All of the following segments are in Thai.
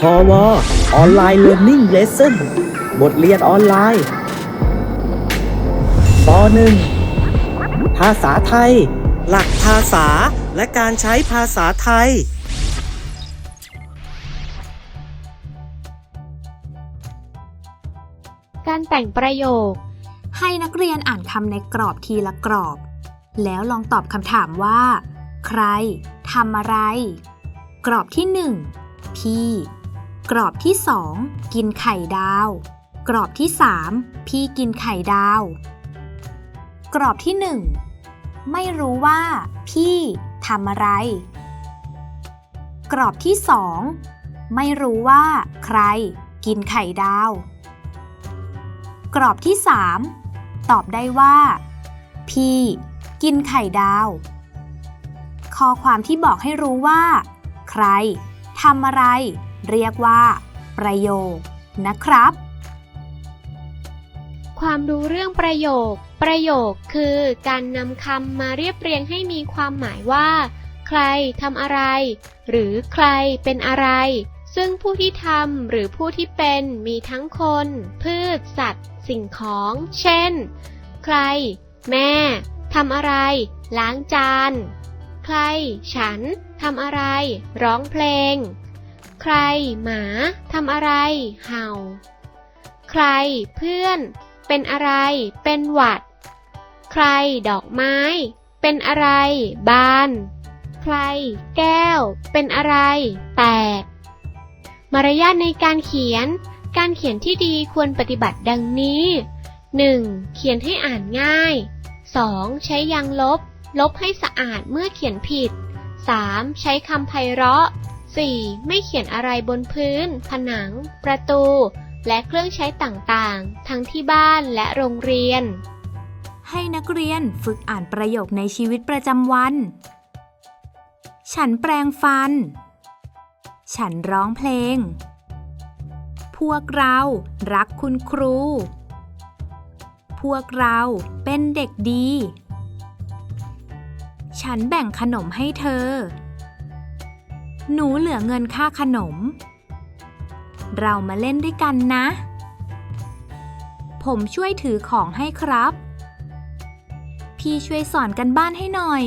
พอวออนไลน์เรียน i ิ g งเลสเซ่นบทเรียนออนไลน์ปหนึ่งภาษาไทย หลักภาษาและการใช้ภาษาไทย การแต่งประโยค ให้นักเรียนอ่านคำในกรอบทีละกรอบ แล้วลองตอบคำถามว่า ใครทำอะไร กรอบที่หนึ่งพี่ กรอบที่สองกินไข่ดาว กรอบที่สามพี่กินไข่ดาว กรอบที่หนึ่งไม่รู้ว่า พี่ทำอะไร กรอบที่สองไม่รู้ว่า ใคร กินไข่ดาว กรอบที่ 3 ตอบได้ว่า พี่ กินไข่ดาว ข้อความที่บอกให้รู้ว่า ใครทำอะไร เรียกว่า ประโยคนะครับ ความรู้เรื่องประโยค ประโยคคือการนำคำมาเรียบเรียงให้มีความหมายว่า ใครทำอะไร หรือใครเป็นอะไร ซึ่งผู้ที่ทำหรือผู้ที่เป็นมีทั้งคน พืช สัตว์ สิ่งของ เช่น ใคร แม่ทำอะไร ล้างจาน ใคร ฉันทำอะไร ร้องเพลง ใคร หมาทำอะไร เห่า ใคร เพื่อน เป็นอะไร เป็นหวัด ใคร ดอกไม้ เป็นอะไร บาน ใคร แก้ว เป็นอะไร แตก มารยาทในการเขียน การเขียนที่ดีควรปฏิบัติดังนี้ 1. เขียนให้อ่านง่าย 2. ใช้ยางลบ ลบให้สะอาดเมื่อเขียนผิด 3. ใช้คำไพเราะ 4. ไม่เขียนอะไรบนพื้น ผนัง ประตู และเครื่องใช้ต่างๆ ทั้งที่บ้านและโรงเรียน ให้นักเรียนฝึกอ่านประโยคในชีวิตประจำวัน ฉันแปรงฟัน ฉันร้องเพลง พวกเรารักคุณครู พวกเราเป็นเด็กดี ฉันแบ่งขนมให้เธอ หนูเหลือเงินค่าขนม เรามาเล่นด้วยกันนะ ผมช่วยถือของให้ครับ พี่ช่วยสอนกันบ้านให้หน่อย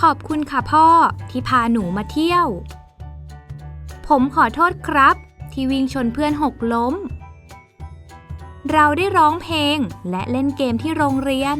ขอบคุณค่ะพ่อที่พาหนูมาเที่ยว ผมขอโทษครับ ที่วิ่งชนเพื่อนหกล้ม เราได้ร้องเพลงและเล่นเกมที่โรงเรียน